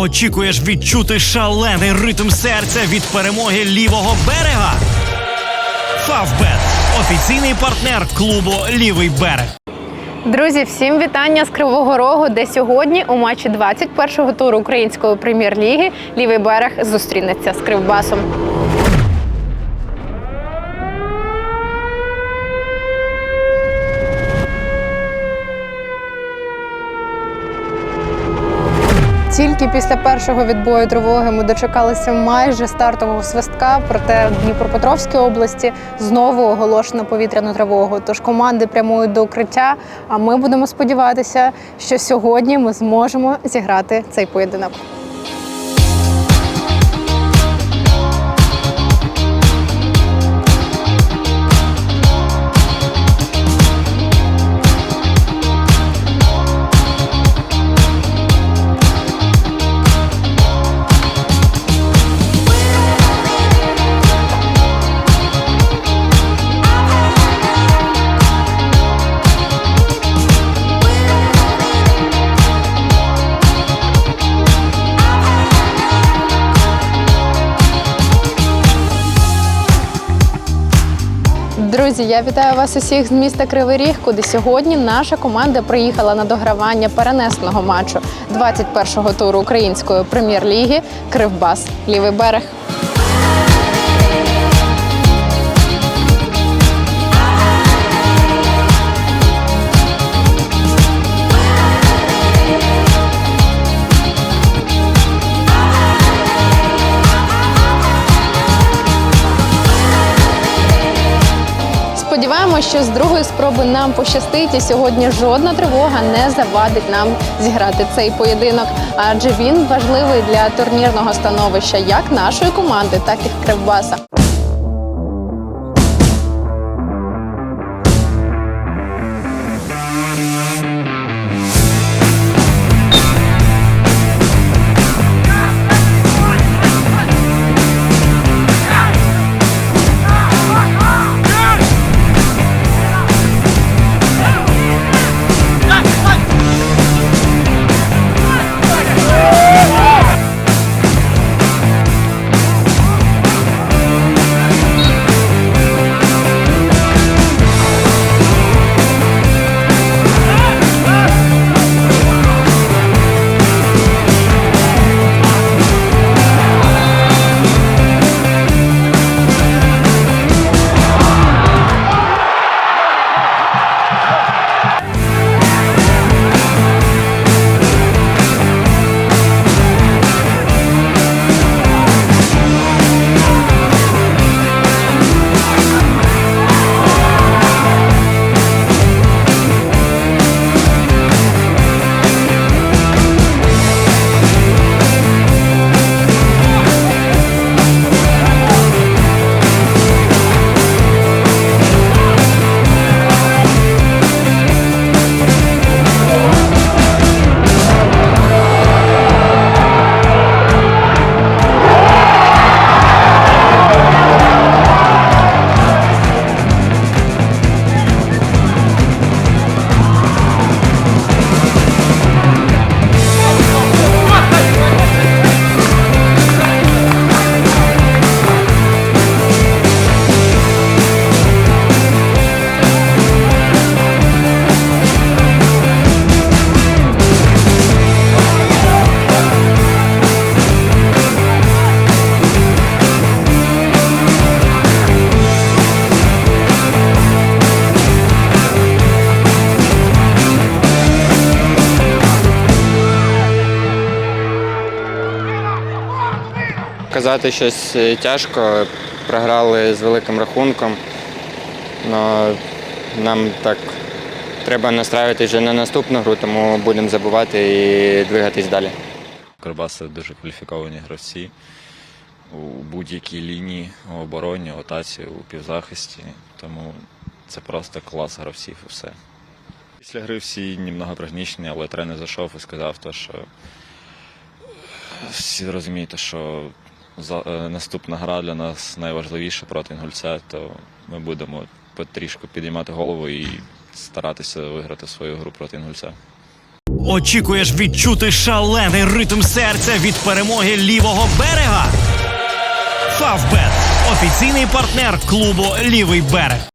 Очікуєш відчути шалений ритм серця від перемоги лівого берега? Фавбет офіційний партнер клубу Лівий берег. Друзі, всім вітання з Кривого Рогу, де сьогодні у матчі 21-го туру української прем'єр-ліги лівий берег зустрінеться з Кривбасом. Тільки після першого відбою тривоги ми дочекалися майже стартового свистка. Проте в Дніпропетровській області знову оголошено повітряну тривогу. Тож команди прямують до укриття. А ми будемо сподіватися, що сьогодні ми зможемо зіграти цей поєдинок. Друзі, я вітаю вас усіх з міста Кривий Ріг, куди сьогодні наша команда приїхала на догравання перенесеного матчу 21-го туру української прем'єр-ліги Кривбас Лівий берег. Що з другої спроби нам пощастить, і сьогодні жодна тривога не завадить нам зіграти цей поєдинок, адже він важливий для турнірного становища як нашої команди, так і Кривбаса. Казати щось е, тяжко, програли з великим рахунком. Но нам так треба настраювати вже на наступну гру, тому будемо забувати і двигатись далі. Кривбас дуже кваліфіковані гравці у будь-якій лінії, у обороні, у атаці, у півзахисті. Тому це просто клас гравців і все. Після гри всі німного пригнічені, але тренер зайшов і сказав, що всі розумієте, що наступна гра для нас найважливіша проти інгульця, то ми будемо потрішку підіймати голову і старатися виграти свою гру проти інгульця. Очікуєш відчути шалений ритм серця від перемоги лівого берега? Фавбет офіційний партнер клубу Лівий берег.